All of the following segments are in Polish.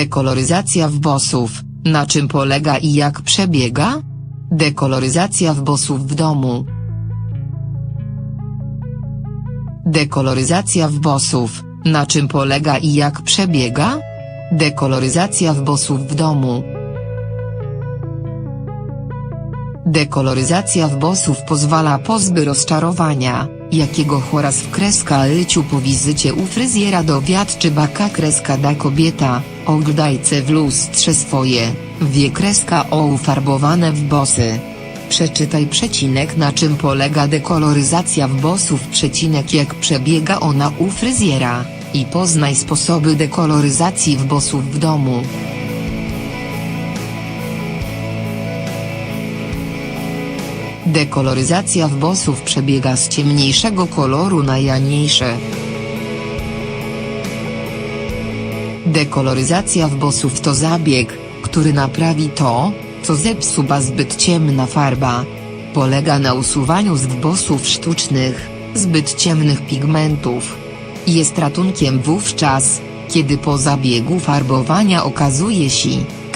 Dekoloryzacja włosów, na czym polega i jak przebiega? Dekoloryzacja włosów w domu. Dekoloryzacja włosów, na czym polega i jak przebiega? Dekoloryzacja włosów w domu. Dekoloryzacja włosów pozwala pozby rozczarowania, jakiego choraz w kreska lyciu po wizycie u fryzjera dowiadczy baka kreska da kobieta, oglądajce w lustrze swoje, wie kreska o ufarbowane włosy. Przeczytaj przecinek na czym polega dekoloryzacja włosów przecinek jak przebiega ona u fryzjera, i poznaj sposoby dekoloryzacji włosów w domu. Dekoloryzacja włosów przebiega z ciemniejszego koloru na janiejsze. Dekoloryzacja włosów to zabieg, który naprawi to, co zepsuła zbyt ciemna farba. Polega na usuwaniu z włosów sztucznych, zbyt ciemnych pigmentów. Jest ratunkiem wówczas, kiedy po zabiegu farbowania okazuje się,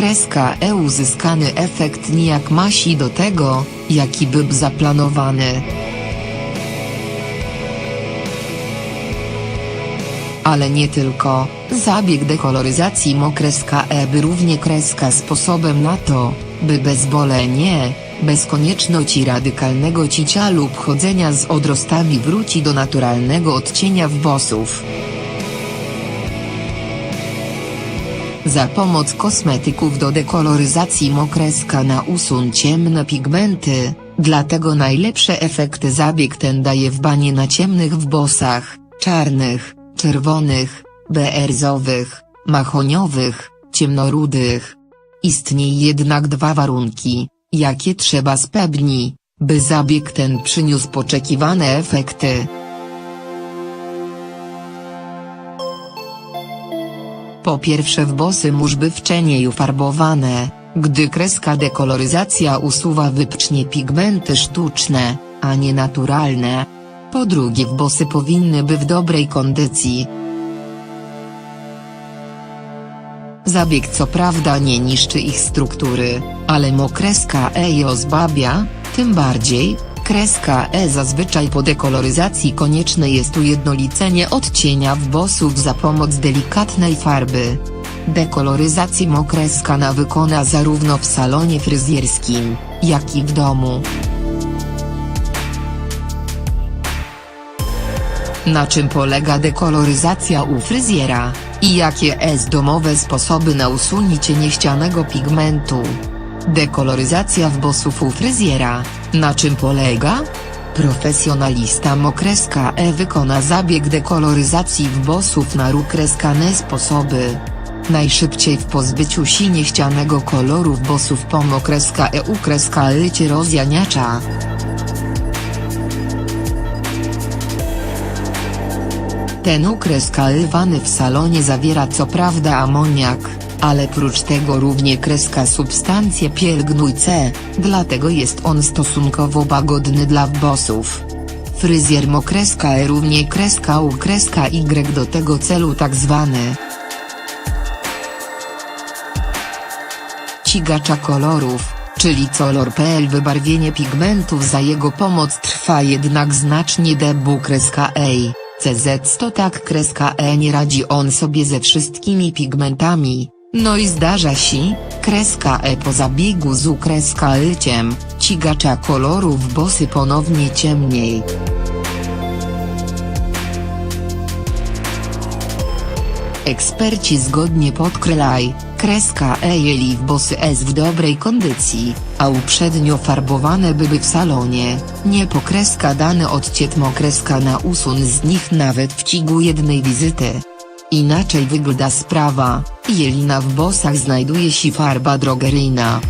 kreska E uzyskany efekt nijak masi do tego, jaki był zaplanowany. Ale nie tylko, zabieg dekoloryzacji mokreska E by równie kreska sposobem na to, by bezbolenie, bez konieczności radykalnego cicia lub chodzenia z odrostami wróci do naturalnego odcienia włosów. Za pomoc kosmetyków do dekoloryzacji mokreska na usun ciemne pigmenty, dlatego najlepsze efekty zabieg ten daje w banie na ciemnych włosach, czarnych, czerwonych, beerzowych, mahoniowych, ciemnorudych. Istnieje jednak dwa warunki, jakie trzeba spełnić, by zabieg ten przyniósł poczekiwane efekty. Po pierwsze włosy muszby wcześniej ufarbowane, gdy kreska dekoloryzacja usuwa wypcznie pigmenty sztuczne, a nie naturalne. Po drugie włosy powinny być w dobrej kondycji. Zabieg co prawda nie niszczy ich struktury, ale mokreska E je ozbabia, tym bardziej, kreska E zazwyczaj po dekoloryzacji konieczne jest ujednolicenie odcienia włosów za pomoc delikatnej farby. Dekoloryzację mokreska na wykona zarówno w salonie fryzjerskim, jak i w domu. Na czym polega dekoloryzacja u fryzjera, i jakie jest domowe sposoby na usunięcie niechcianego pigmentu? Dekoloryzacja włosów u fryzjera, na czym polega? Profesjonalista mokreska E wykona zabieg dekoloryzacji włosów na rukreskane sposoby. Najszybciej w pozbyciu się niechcianego koloru włosów po mokreska E ukreska lycie rozjaniacza. Ten ukres kalywany w salonie zawiera co prawda amoniak, ale prócz tego równie kreska substancje pielęgnujce, dlatego jest on stosunkowo łagodny dla włosów. Fryzjer mokreska E równie kreska U kreska Y do tego celu tak zwany cigacza kolorów, czyli color.pl wybarwienie pigmentów za jego pomoc trwa jednak znacznie debu kreska ej. CZ to tak kreska E nie radzi on sobie ze wszystkimi pigmentami, no i zdarza się, kreska E po zabiegu z ukreska lyciem, cigacza kolorów bosy ponownie ciemniej. Eksperci zgodnie podkreślaj, kreska E jeli w bosy S w dobrej kondycji, a uprzednio farbowane były w salonie, nie pokreska dane odciet mokreska na usun z nich nawet w cigu jednej wizyty. Inaczej wygląda sprawa, jeli na włosach znajduje się farba drogeryjna.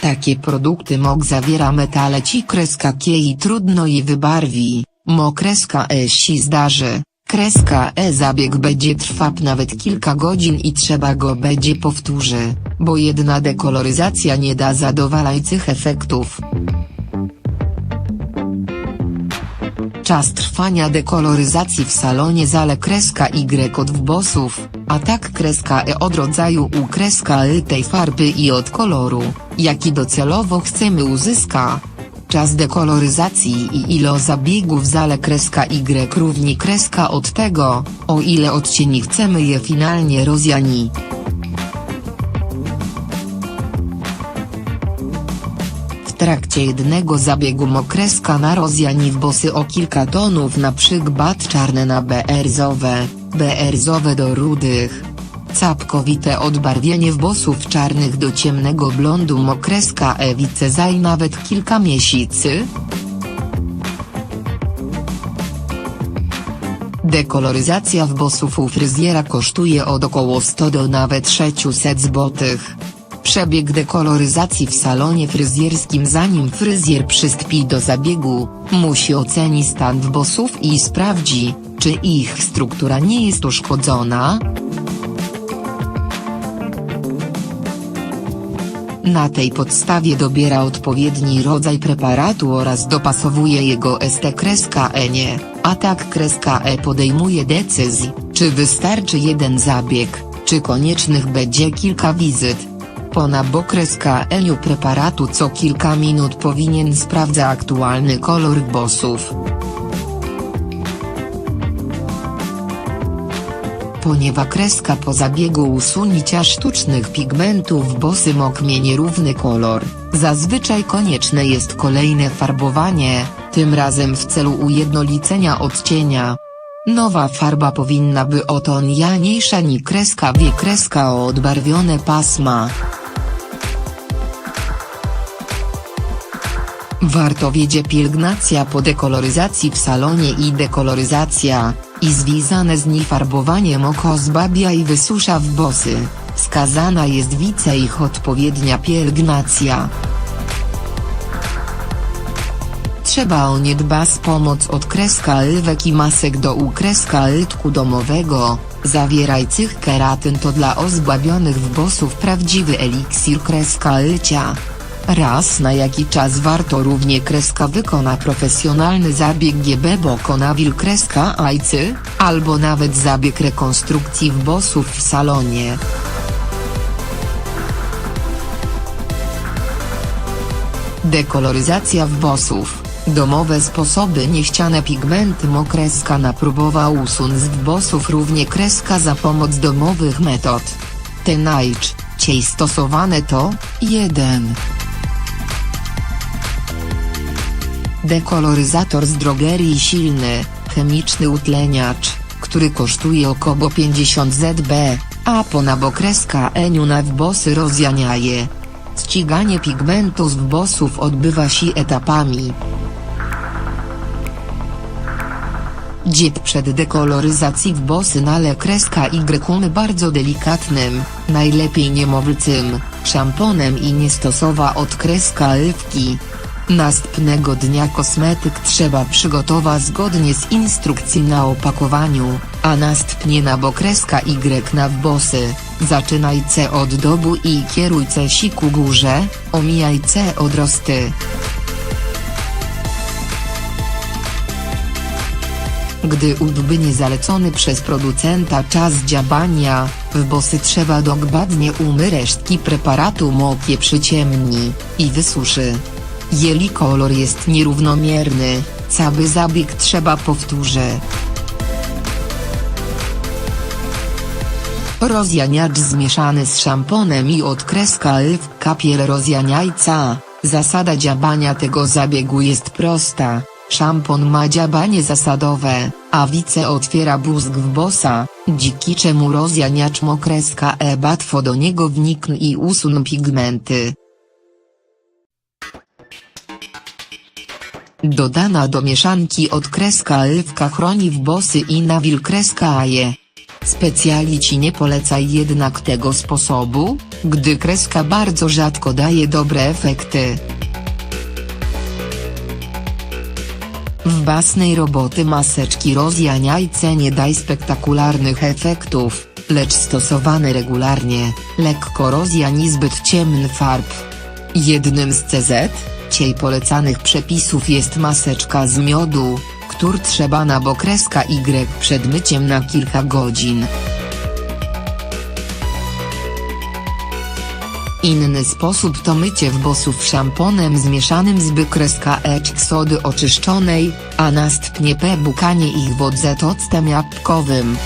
Takie produkty MOK zawiera metale ci kreska kiei trudno je wybarwi, mo kreska E si zdarzy, kreska E zabieg będzie trwał nawet kilka godzin i trzeba go będzie powtórzy, bo jedna dekoloryzacja nie da zadowalających efektów. Czas trwania dekoloryzacji w salonie zale kreska Y od wbosów, a tak kreska E od rodzaju U kreska Y tej farby i od koloru, jaki docelowo chcemy uzyska. Czas dekoloryzacji i ilo zabiegów zale kreska Y równi kreska od tego, o ile odcieni chcemy je finalnie rozjani. Trakcie jednego zabiegu mokreska na rozjani w bosy o kilka tonów na przykład czarne na beerzowe, beerzowe do rudych. Capkowite odbarwienie w bosów czarnych do ciemnego blondu mokreska ewice zaj nawet kilka miesięcy. Dekoloryzacja w bosów u fryzjera kosztuje od około 100 do nawet 600 złotych. Przebieg dekoloryzacji w salonie fryzjerskim zanim fryzjer przystąpi do zabiegu, musi ocenić stan wbosów i sprawdzi, czy ich struktura nie jest uszkodzona. Na tej podstawie dobiera odpowiedni rodzaj preparatu oraz dopasowuje jego ST kreska E nie, a tak E podejmuje decyzję, czy wystarczy jeden zabieg, czy koniecznych będzie kilka wizyt. Po nabokreska Eniu preparatu co kilka minut powinien sprawdza aktualny kolor bosów. Ponieważ kreska po zabiegu usunięcia sztucznych pigmentów bosy moknie nierówny kolor, zazwyczaj konieczne jest kolejne farbowanie, tym razem w celu ujednolicenia odcienia. Nowa farba powinna by o ton janiejsza ni kreska wie kreska o odbarwione pasma. Warto wiedzie pielęgnacja po dekoloryzacji w salonie i dekoloryzacja, i związane z niej farbowanie moko zbabia i wysusza w bosy, skazana jest wice ich odpowiednia pielęgnacja. Trzeba o nie dbać pomoc od kreska lwek i masek do ukreska ltku domowego, zawierających keratyn to dla ozbawionych wbosów prawdziwy eliksir kreska lcia. Raz na jaki czas warto równie kreska wykona profesjonalny zabieg GB Bokonawil kreska ajcy, albo nawet zabieg rekonstrukcji wbosów w salonie. Dekoloryzacja wbosów. Domowe sposoby niechciane pigmenty mokreska napróbował usunąć z wbosów równie kreska za pomoc domowych metod. Te najczęściej stosowane to 1. Dekoloryzator z drogerii silny, chemiczny utleniacz, który kosztuje około 50 zb, a po nabokreska eniu na wbosy rozjaniaje. Ściganie pigmentu z wbosów odbywa się etapami. Dziet przed dekoloryzacji wbosy nale kreska Y bardzo delikatnym, najlepiej niemowlcym, szamponem i nie stosowa od kreska lwki. Następnego dnia kosmetyk trzeba przygotować zgodnie z instrukcji na opakowaniu, a następnie na bokreska Y na wbosy, zaczynaj C od dobu i kieruj C siku górze, omijaj C odrosty. Gdy udbynie zalecony przez producenta czas działania, w bosy trzeba dokładnie umy resztki preparatu mokie przyciemni, i wysuszy. Jeli kolor jest nierównomierny, cały zabieg trzeba powtórzyć. Rozjaniacz zmieszany z szamponem i od kreska lw kapiel rozjaniajca. Zasada działania tego zabiegu jest prosta. Szampon ma działanie zasadowe, a wice otwiera buzg w bosa, dziki czemu rozjaniacz mokreska e łatwo do niego wnikną i usuną pigmenty. Dodana do mieszanki od kreska lwka chroni wbosy i nawil kreska aje. Specjalici nie polecaj jednak tego sposobu, gdy kreska bardzo rzadko daje dobre efekty. W basnej roboty maseczki rozjaniajce nie daj spektakularnych efektów, lecz stosowane regularnie, lekko rozjani zbyt ciemny farb. Jednym z CZ, ciej polecanych przepisów jest maseczka z miodu, tur trzeba na bo kreska Y przed myciem na kilka godzin. Inny sposób to mycie w bosów szamponem zmieszanym z bykreska ecz sody oczyszczonej, a następnie pebukanie ich w octem jabłkowym.